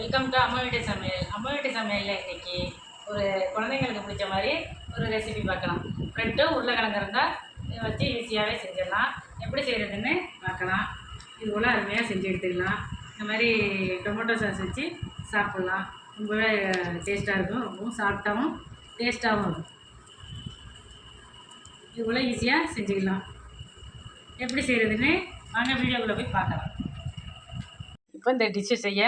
Welcome to அம்மா வீட்டு சமையல் அம்மா வீட்டு சமையலில் இன்றைக்கி ஒரு குழந்தைங்களுக்கு பிடிச்ச மாதிரி ஒரு ரெசிபி பார்க்கலாம். ப்ரெட்டு உருளைக்கிழங்கு இருந்தால் இதை வச்சு ஈஸியாகவே செஞ்சிடலாம். எப்படி செய்கிறதுன்னு பார்க்கலாம். இது போல் அருமையாக செஞ்சு எடுத்துக்கலாம். இந்த மாதிரி டொமேட்டோ சாஸ் வச்சு சாப்பிட்லாம். ரொம்பவே டேஸ்ட்டாக இருக்கும். ரொம்பவும் சாஃப்டாகவும் டேஸ்ட்டாகவும் இருக்கும். இது போல் ஈஸியாக செஞ்சுக்கலாம். எப்படி செய்கிறதுன்னு வாங்க வீடியோக்குள்ளே போய் பார்க்கலாம். இப்போ இந்த டிஷ்ஷு செய்ய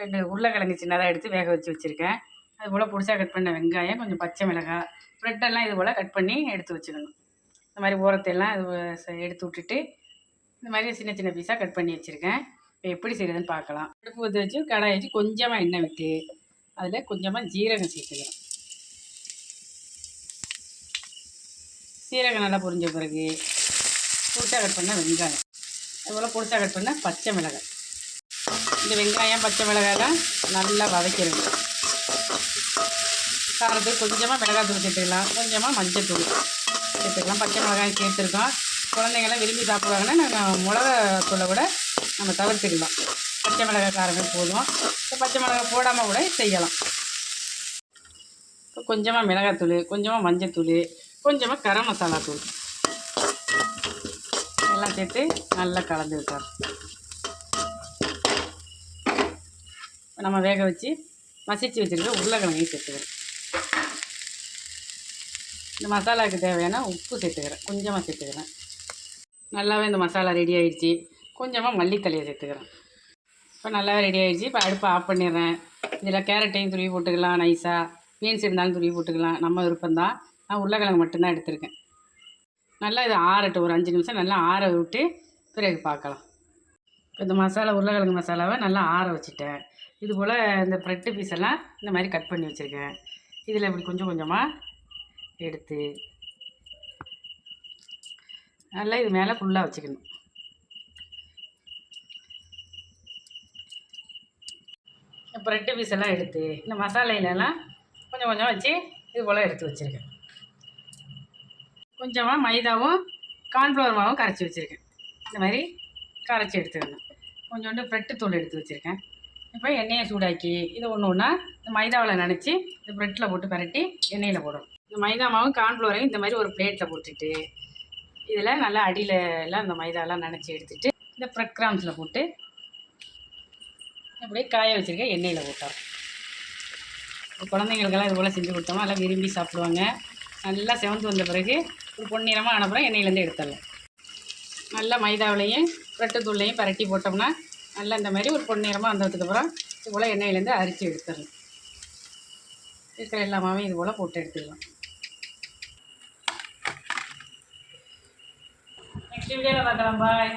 ரெண்டு உருளைக்கிழங்கு சின்னதாக எடுத்து வேக வச்சு வச்சுருக்கேன். அது போல் புதுசாக கட் பண்ண வெங்காயம் கொஞ்சம் பச்சை மிளகாய் ப்ரெட்டெல்லாம் இது போல் கட் பண்ணி எடுத்து வச்சுக்கணும். இந்த மாதிரி ஓரத்தையெல்லாம் இது எடுத்து விட்டுட்டு இந்த மாதிரி சின்ன சின்ன பீஸாக கட் பண்ணி வச்சுருக்கேன். இப்போ எப்படி செய்கிறதுன்னு பார்க்கலாம். அடுப்பு ஊற்றி வச்சு கடாய் வச்சு கொஞ்சமாக எண்ணெய் விட்டு அதில் கொஞ்சமாக ஜீரகம் சேர்த்துக்கிறோம் சீரகம் நல்லா பொரிஞ்ச பிறகு புதுசாக கட் பண்ண வெங்காயம். அதுபோல் புதுசாக கட் பண்ண பச்சை மிளகாய். இந்த வெங்காயம் பச்சை மிளகாயெல்லாம் நல்லா வதக்கிடுங்க காரத்துக்கு கொஞ்சமாக மிளகாத்தூள் சேர்த்துக்கலாம். கொஞ்சமாக மஞ்சத்தூள் சேர்த்துக்கலாம். பச்சை மிளகாய் சேர்த்துருக்கோம். குழந்தைங்கள்லாம் விரும்பி சாப்பிடுவாங்கன்னா நாங்கள் மிளகாத்தூளை கூட நம்ம தவிர்த்துக்கலாம். பச்சை மிளகாய் காரமே போதும். இப்போ பச்சை மிளகாய் போடாமல் கூட செய்யலாம். இப்போ கொஞ்சமாக மிளகாத்தூள் கொஞ்சமாக மஞ்சத்தூள் கொஞ்சமாக கரம் மசாலா தூள். எல்லாம் சேர்த்து நல்லா கலந்துருக்கார் நம்ம வேக வச்சு மசிச்சு வச்சுருக்க உருளைக்கிழங்கையும் சேர்த்துக்கிறேன். இந்த மசாலாவுக்கு தேவையான உப்பு சேர்த்துக்கிறேன். கொஞ்சமாக சேர்த்துக்கிறேன். நல்லாவே இந்த மசாலா ரெடி ஆகிடுச்சி கொஞ்சமாக மல்லித்தலையை சேர்த்துக்கிறேன். இப்போ நல்லாவே ரெடி ஆகிடுச்சி இப்போ அடுப்பை ஆஃப் பண்ணிடுறேன். இதில் கேரட்டையும் துருவி போட்டுக்கலாம் நைஸாக பீன்ஸ் இருந்தாலும் துருவி போட்டுக்கலாம். நம்ம விருப்பம்தான். நான் உருளைக்கிழங்கு மட்டும்தான் எடுத்திருக்கேன். நல்லா இது ஆறட்டும். ஒரு அஞ்சு நிமிஷம் நல்லா ஆற விட்டு பிறகு பார்க்கலாம். இப்போ இந்த மசாலா உருளைக்கிழங்கு மசாலாவை நல்லா ஆற வச்சுட்டேன். இது போல் இந்த ப்ரெட்டு பீஸ் எல்லாம் இந்த மாதிரி கட் பண்ணி வச்சுருக்கேன். இதில் இப்படி கொஞ்சம் கொஞ்சமாக எடுத்து நல்லா இது மேலே ஃபுல்லாக வச்சுக்கணும். ப்ரெட்டு பீஸ் எல்லாம் எடுத்து இந்த மசாலையிலலாம் கொஞ்சம் கொஞ்சம் வச்சு இது போல் எடுத்து வச்சுருக்கேன். கொஞ்சமாக மைதாவும் கார்ன்ஃப்ளவர் மாவும் கரைச்சி வச்சுருக்கேன். இந்த மாதிரி கரைச்சி எடுத்துக்கணும். கொஞ்சோண்டு ப்ரெட்டு தூள் எடுத்து வச்சுருக்கேன். இப்போ எண்ணெயை சூடாக்கி இதை ஒன்று ஒன்றா இந்த மைதாவில் நினச்சி இந்த ப்ரெட்டில் போட்டு பரட்டி எண்ணெயில் போடணும். இந்த மைதா மாவும் கார்ன்ஃப்ளவரையும் இந்த மாதிரி ஒரு பிளேட்டில் போட்டுட்டு இதில் நல்லா அடியில் எல்லாம் இந்த மைதாலாம் நினச்சி எடுத்துட்டு இந்த ப்ரெட் கிராம்ஸில் போட்டு அப்படியே காய வச்சுருக்க எண்ணெயில் போட்டோம். குழந்தைங்களுக்கெல்லாம் இது போல் செஞ்சு கொடுத்தோமா எல்லாம் விரும்பி சாப்பிடுவாங்க. நல்லா செவந்து வந்த பிறகு ஒரு பொன்னிறமாக அனுப்புகிறோம் எண்ணெயிலேருந்து எடுத்துடலாம். நல்லா மைதாவிலையும் தூள்லையும் பரட்டி போட்டோம்னா நல்லா இந்த மாதிரி ஒரு பொன்னிறமாக வந்ததுக்கப்புறம் இது போல் எண்ணெயிலேருந்து அரிச்சு எடுத்துடலாம். இருக்கிற எல்லாமே இது போல் போட்டு எடுத்துக்கலாம் நெக்ஸ்ட் வீடியோவில் பார்க்கலாம். பாய்